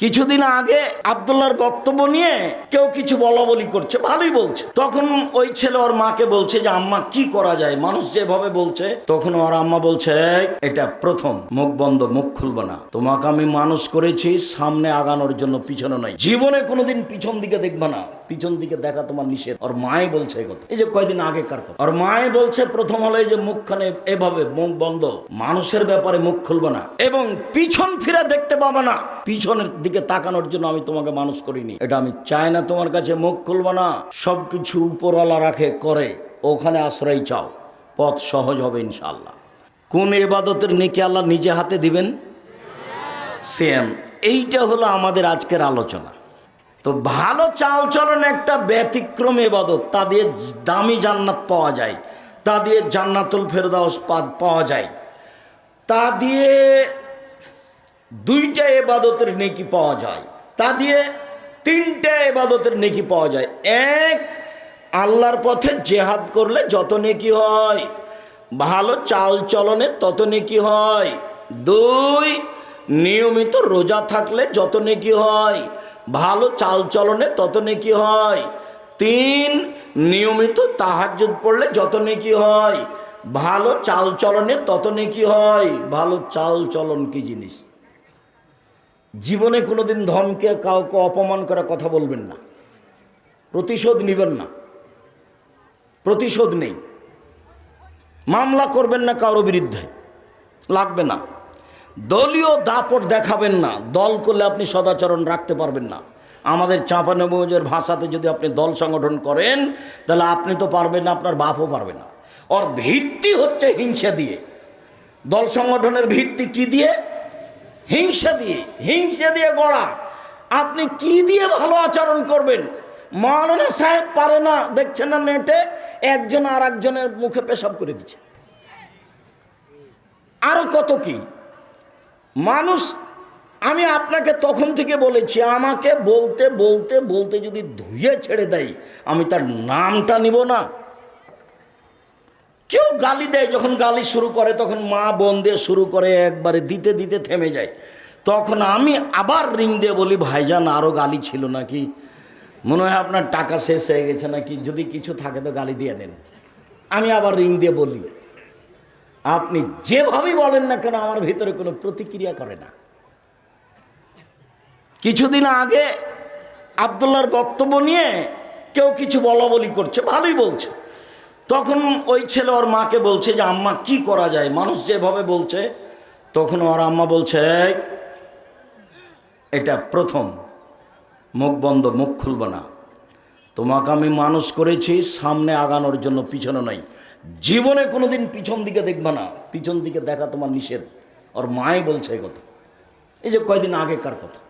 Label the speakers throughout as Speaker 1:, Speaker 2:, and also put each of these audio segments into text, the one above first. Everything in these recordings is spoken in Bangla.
Speaker 1: কিছুদিন আগে আবদুল্লার বক্তব্য নিয়ে কেউ কিছু বলা বলি করছে, ভালোই বলছে। তখন ওই ছেলে ওর মাকে বলছে যে, আম্মা, কি করা যায়? মানুষ যেভাবে বলছে, তখন ওর আম্মা বলছে এটা প্রথম, মুখ বন্ধ, মুখ খুলবো না। তোমাকে আমি মানুষ করেছি, সামনে আগানোর জন্য পিছনে নয় জীবনে কোনোদিন পিছন দিকে দেখবে না। পিছন দিকে দেখা তোমার নিষেধ। ওর মায়ে বলছে কথা। এই যে কয়দিন আগেকার কথা? ওর মায়ে বলছে, প্রথম হলো এই যে মুখখানে এভাবে মুখ বন্ধ। মানুষের ব্যাপারে মুখ খুলবো না এবং পিছন ফিরে দেখতে পাবো না। পিছনের দিকে তাকানোর জন্য আমি তোমাকে মানুষ করিনি। এটা আমি চাই না তোমার কাছে মুখ খুলবো না। সবকিছু উপরওয়ালা রাখে, করে। ওখানে আশ্রয় চাও। পথ সহজ হবে ইনশাল্লাহ কোন এবাদতের নেকি আল্লাহ নিজে হাতে দিবেন? সেম। এইটা হলো আমাদের আজকের আলোচনা। তো ভালো চালচলন একটা ব্যতিক্রম এবাদত, তা দিয়ে দামি জান্নাত পাওয়া যায়, তা দিয়ে জান্নাতুল ফেরদাউস পাওয়া যায়। তা দিয়ে দুইটা এবাদতের নেকি পাওয়া যায়, তা দিয়ে তিনটা এবাদতের নেকি পাওয়া যায়। এক, আল্লাহর পথে জেহাদ করলে যত নেকি হয়, ভালো চাল চলনে তত নেকি হয়। দুই, নিয়মিত রোজা থাকলে যত নেকি হয় ভালো চাল চলনে তত নেকি হয়? তিন, নিয়মিত তাহাজ্জুদ পড়লে যত নেকি হয়? ভালো চাল চলনে তত নেকি হয়? ভালো চাল চলন কি জিনিস? জীবনে কোনোদিন ধমকে কাউকে অপমান করা কথা বলবেন না। প্রতিশোধ নেবেন না। প্রতিশোধ নেই। মামলা করবেন না কারও বিরুদ্ধে। লাগবে না। দলীয় দাপট দেখাবেন না। দল করলে আপনি সদাচরণ রাখতে পারবেন না। আমাদের চাঁপানবুজের ভাষাতে যদি আপনি দল সংগঠন করেন, তাহলে আপনি তো পারবেন না, আপনার বাপও পারবে না। ওর ভিত্তি হচ্ছে হিংসা দিয়ে। দল সংগঠনের ভিত্তি কি দিয়ে? হিংসা দিয়ে। হিংসা দিয়ে গড়া। আপনি কি দিয়ে ভালো আচরণ করবেন? মাওলানা সাহেব পারে না, দেখছেন না নেটে? একজন আর একজনের মুখে পেশাব করে দিচ্ছে। আরও কত কি? মানুষ, আমি আপনাকে তখন থেকে বলেছি, আমাকে বলতে বলতে বলতে যদি ধুয়ে ছেড়ে দেয়, আমি তার নামটা নিব না। কেউ গালি দেয়, যখন গালি শুরু করে, তখন মা বোন শুরু করে, একবারে দিতে দিতে থেমে যায়। তখন আমি আবার রিং দিয়ে বলি, ভাইজান আরও গালি ছিল নাকি? মনে হয় আপনার টাকা শেষ হয়ে গেছে নাকি? যদি কিছু থাকে তো গালি দিয়ে নেন আমি আবার রিং দিয়ে বলি। আপনি যেভাবেই বলেন না কেন, আমার ভিতরে কোনো প্রতিক্রিয়া করে না। কিছুদিন আগে আবদুল্লার বক্তব্য নিয়ে কেউ কিছু বলা বলি করছে, ভালোই বলছে। তখন ওই ছেলে ওর মাকে বলছে যে, আম্মা, কি করা যায়? মানুষ যেভাবে বলছে, তখন ওর আম্মা বলছে এটা প্রথম। মুখ বন্ধ, মুখ খুলব না। তোমাকে আমি মানুষ করেছি, সামনে আগানোর জন্য পিছনে নয় জীবনে কোনোদিন পিছন দিকে দেখবে না। পিছন দিকে দেখা তোমার নিষেধ। ওর মায়ে বলছে এই কথা। এই যে কয়দিন আগেকার কথা?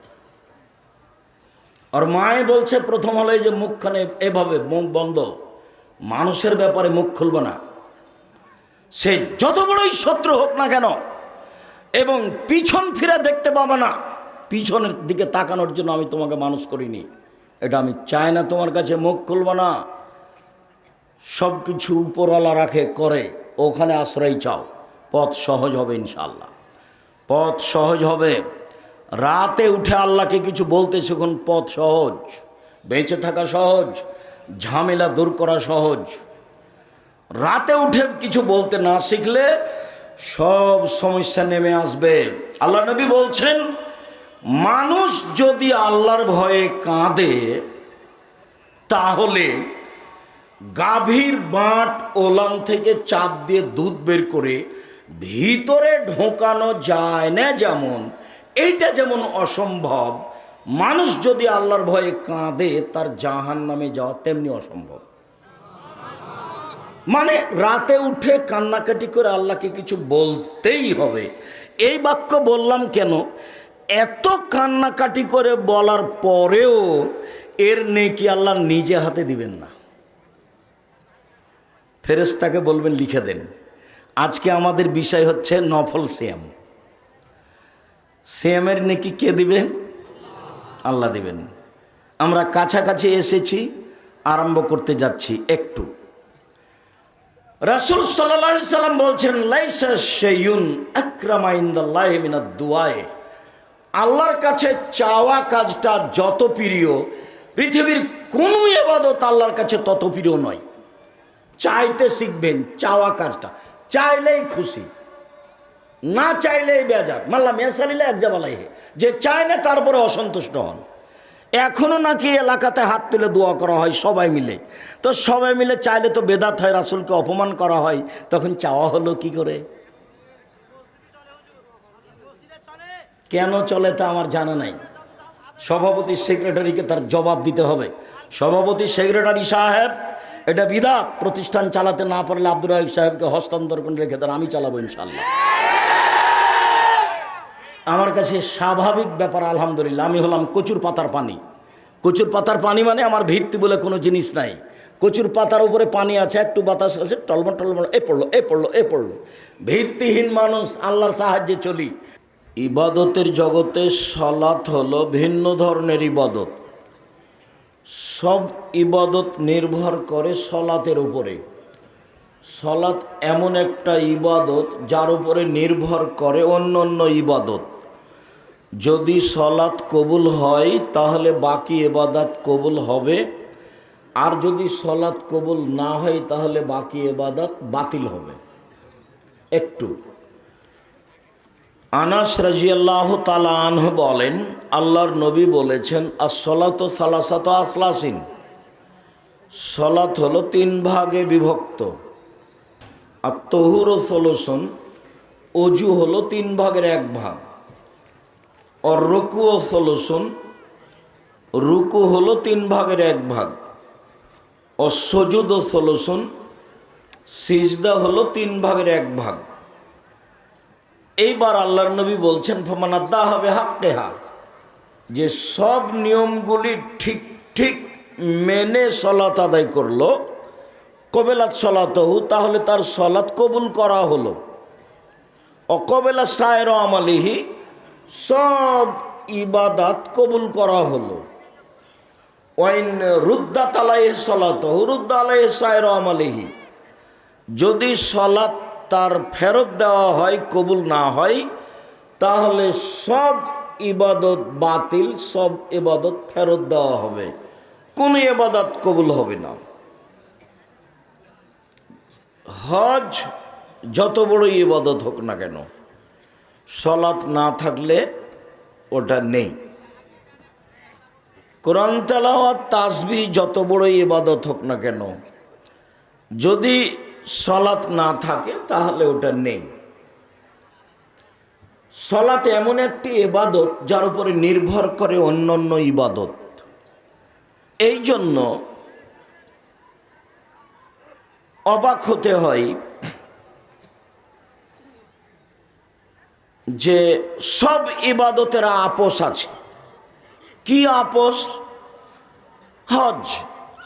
Speaker 1: আর মায়ে বলছে প্রথম হলে যে মুখখানে এভাবে মুখ বন্ধ। মানুষের ব্যাপারে মুখ খুলব না। সে যত বড়ই শত্রু হোক না কেন, এবং পিছন ফিরে দেখতে পাবে না। পিছনের দিকে তাকানোর জন্য আমি তোমাকে মানুষ করিনি। এটা আমি চাই না তোমার কাছে মুখ খুলব না। সব কিছু উপরওয়ালা রাখে, করে, ওখানে আশ্রয় চাও। পথ সহজ হবে ইনশাল্লাহ পথ সহজ হবে। রাতে উঠে আল্লাহকে কিছু বলতে শিখুন, পথ সহজ। বেঁচে থাকা সহজ, ঝামেলা দূর করা সহজ। রাতে উঠে কিছু বলতে না শিখলে সব সমস্যা নেমে আসবে। আল্লাহ নবী বলছেন, মানুষ যদি আল্লাহর ভয়ে কাঁদে, তাহলে গাভীর বাঁট ওলান থেকে চাপ দিয়ে দুধ বের করে ভিতরে ঢোকানো যায় না যেমন, এইটা যেমন অসম্ভব। মানুষ যদি আল্লাহর ভয়ে কাঁদে, তার জাহান নামে যাওয়া তেমনি অসম্ভব। মানে রাতে উঠে কান্নাকাটি করে আল্লাহকে কিছু বলতেই হবে। এই বাক্য বললাম কেন? এত কান্নাকাটি করে বলার পরেও এর নেকি আল্লাহ নিজে হাতে দিবেন না। ফেরেস্তাকে বলবেন, লিখে দেন। আজকে আমাদের বিষয় হচ্ছে নফল সিয়াম। সিয়ামের নেকি কে দিবেন? আল্লাহ দিবেন। আমরা কাছাকাছি এসেছি, আরম্ভ করতে যাচ্ছি একটু। রাসুল সাল্লাহ সাল্লাম বলছেন, লাইসা শেয়ুন আকরামা ইন্দাল্লাহ মিনাদ দুয়ায়ে আল্লাহর কাছে চাওয়া কাজটা যত প্রিয়, পৃথিবীর কোনো এবাদত আল্লাহর কাছে তত প্রিয় নয়। চাইতে শিখবেন চাওয়া কাজটা। চাইলেই খুশি। না চাইলেই বেজার। মাল্লা মেসালিলে এক জাবালাই হে যে চায় না তারপরে অসন্তুষ্ট হন। এখনও নাকি এলাকাতে হাত তুলে দোয়া করা হয় সবাই মিলে। তো সবাই মিলে চাইলে তো বেদাত হয়, রাসুলকে অপমান করা হয়। তখন চাওয়া হলো কি করে? কেন চলে তা আমার জানা নাই। সভাপতি সেক্রেটারিকে তার জবাব দিতে হবে। সভাপতি সেক্রেটারি সাহেব এটা বিদাত। প্রতিষ্ঠান চালাতে না পারলে আব্দুর রাহিক সাহেবকে হস্তান্তর করে রেখে দেন, আমি চালাবো ইনশাল্লাহ আমার কাছে স্বাভাবিক ব্যাপার, আলহামদুলিল্লাহ। আমি হলাম কচুর পাতার পানি। কচুর পাতার পানি মানে আমার ভিত্তি বলে কোনো জিনিস নাই। কচুর পাতার উপরে পানি আছে, একটু বাতাস আছে টলমট টলমট এ পড়ল এ পড়ল এ পড়ল। ভিত্তিহীন মানুষ, আল্লাহর সাহায্যে চলি। ইবাদতের জগতে সলাৎ হলো ভিন্ন ধরনের ইবাদত। সব ইবাদত নির্ভর করে সলাতের উপরে। সলাত এমন একটা ইবাদত যার উপরে নির্ভর করে অন্য অন্য ইবাদত। যদি সলাৎ কবুল হয়, তাহলে বাকি এবাদাত কবুল হবে। আর যদি সলাৎ কবুল না হয়, তাহলে বাকি এবাদাত বাতিল হবে। একটু। আনাস রাজিয়াল্লাহ তালাহ বলেন, আল্লাহর নবী বলেছেন আর সলাত সালাসাত আফলাসিন। সলাত হলো তিন ভাগে বিভক্ত। আর তহুর ও সলোসন, অজু হলো তিন ভাগের এক ভাগ। আর রুকু ও সলোসন, রুকু হলো তিন ভাগের এক ভাগ। অসজুদ ও সলোসন, সিজদা হলো তিন ভাগের এক ভাগ। এইবার আল্লাহর নবী বলছেন ফমানাদ্দা হবে হাক্কেহা যে সব নিয়মগুলি ঠিক ঠিক মেনে সলাত আদায় করল, কবেলাত সলাতহু, তাহলে তার সলাত কবুল করা হলো। অকবেলা সায়ের আমালিহি, সব ইবাদাত কবুল করা হলো। ওয়াইন রুদ্দা তালাই সলাত রুদ্দা আলাই সায়ের আমালিহি। যদি সলাৎ তার ফেরত দেওয়া হয়, কবুল না হয়, তাহলে সব ইবাদত বাতিল, সব ইবাদত ফেরত দেওয়া হবে। কোনো ইবাদত কবুল হবে না। হজ যত বড় ইবাদত হোক না কেন, সলাৎ না থাকলে ওটা নেই। কোরআন তেলাওয়াত তাসবি যত বড় ইবাদত হোক না কেন, যদি সলাৎ না থাকে, তাহলে ওটা নেই। সলাৎ এমন একটি ইবাদত যার উপরে নির্ভর করে অন্য অন্য ইবাদত। এই জন্য অবাক হতে হয় যে সব ইবাদতের আপোষ আছে। কি আপোষ? হজ।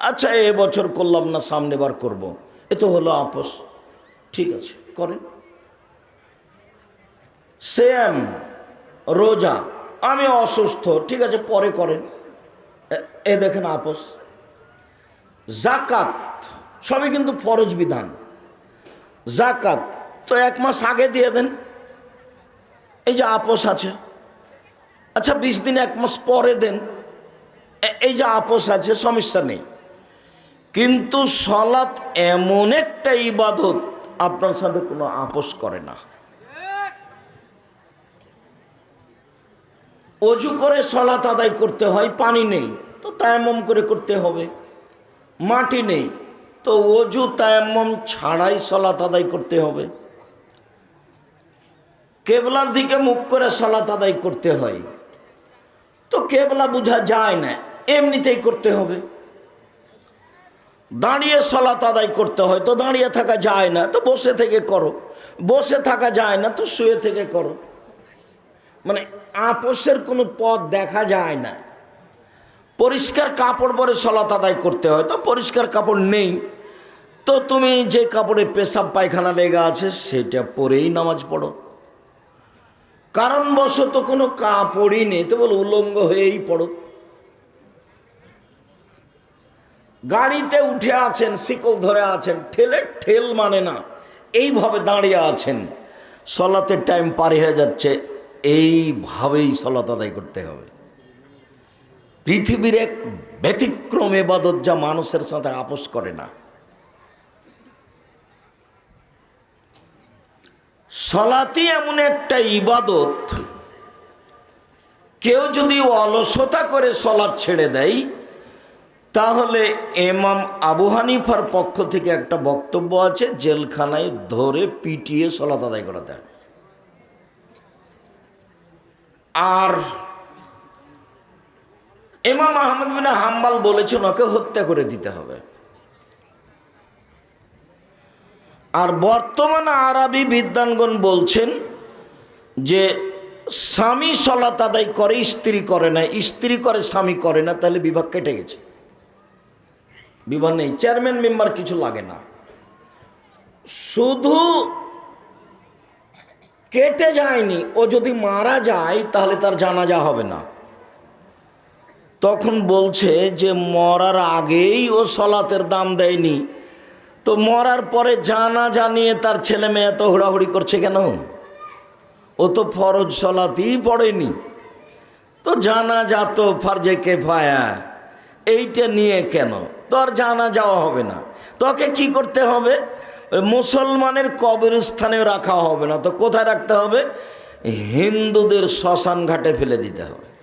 Speaker 1: আচ্ছা এ বছর করলাম না, সামনে বার করব। এ তো হলো আপোষ। ঠিক আছে, করেন। সেম রোজা, আমি অসুস্থ, ঠিক আছে, পরে করেন। এ- দেখেন আপোষ। জাকাত, সবই কিন্তু ফরজ বিধান। জাকাত, তো এক মাস আগে দিয়ে দেন। এই যে আপোষ আছে। আচ্ছা বিশ দিন এক মাস পরে দেন। এই যে আপোষ আছে, সমস্যা নেই। কিন্তু সলাৎ এমন একটা ইবাদত আপনার সাথে কোনো আপোষ করে না। অজু করে সলাৎ আদায় করতে হয়, পানি নেই, তো তায়াম্মম করে করতে হবে। মাটি নেই, তো অজু তায়াম্মম ছাড়াই সলাৎ আদায় করতে হবে। কেবলার দিকে মুখ করে সলাৎ আদায় করতে হয়, তো কেবলা বোঝা যায় না, এমনিতেই করতে হবে। দাঁড়িয়ে সলাৎ আদায় করতে হয়, তো দাঁড়িয়ে থাকা যায় না, তো বসে থেকে করো। বসে থাকা যায় না, তো শুয়ে থেকে করো। মানে আপোষের কোনো পথ দেখা যায় না। পরিষ্কার কাপড় পরে সলাত আদায় করতে হয়, তো পরিষ্কার কাপড় নেই। তো তুমি যে কাপড়ে পেশাব, পায়খানা লেগে আছে, সেটা পরেই নামাজ পড়ো। কারণবশত কোনো কাপড়ই নেই, তো বলো উলঙ্গ হয়েই পড়ো। গাড়িতে উঠে আছেন, শিকল ধরে আছেন, ঠেলে ঠেল মানে না। এইভাবে দাঁড়িয়ে আছেন। সলাতের টাইম পার হয়ে যাচ্ছে, এইভাবেই সলাত আদায় করতে হবে। পৃথিবীর এক ব্যতিক্রম এবাদত যা মানুষের সাথে আপোষ করে না। সলাতি এমন একটা ইবাদত, কেউ যদি অলসতা করে সলাৎ ছেড়ে দেয় তাহলে এমাম আবু হানিফার পক্ষ থেকে একটা বক্তব্য আছে, জেলখানায় ধরে পিটিয়ে সলাত আদায় করা দেয় আর এমাম আহমদ বিন হাম্বাল বলেছেন, ওকে হত্যা করে দিতে হবে। আর বর্তমান আরবি বিদ্যানগণ বলছেন যে, স্বামী সলাত আদায় করে, স্ত্রী করে না, স্ত্রী করে, স্বামী করে না, তাহলে বিভাগ কেটে গেছে। বিবাহ নেই চেয়ারম্যান মেম্বার কিছু লাগে না। শুধু কেটে যায়নি, ও যদি মারা যায় তাহলে তার জানাজা হবে না। তখন বলছে যে মরার আগেই ও সলাতের দাম দেয়নি। তো মরার পরে জানা জানিয়ে তার ছেলে মেয়ে এত হুড়াহুড়ি করছে কেন? ও তো ফরজ সলাতেই পড়েনি। তো জানা যাত ফার্জে কেফায়া, এইটা নিয়ে কেন? তোর জানা যাওয়া হবে না। তোকে কি করতে হবে? মুসলমানের কবরস্থানে রাখা হবে না। তো কোথায় রাখতে হবে? হিন্দুদের শ্মশান ঘাটে ফেলে দিতে হবে।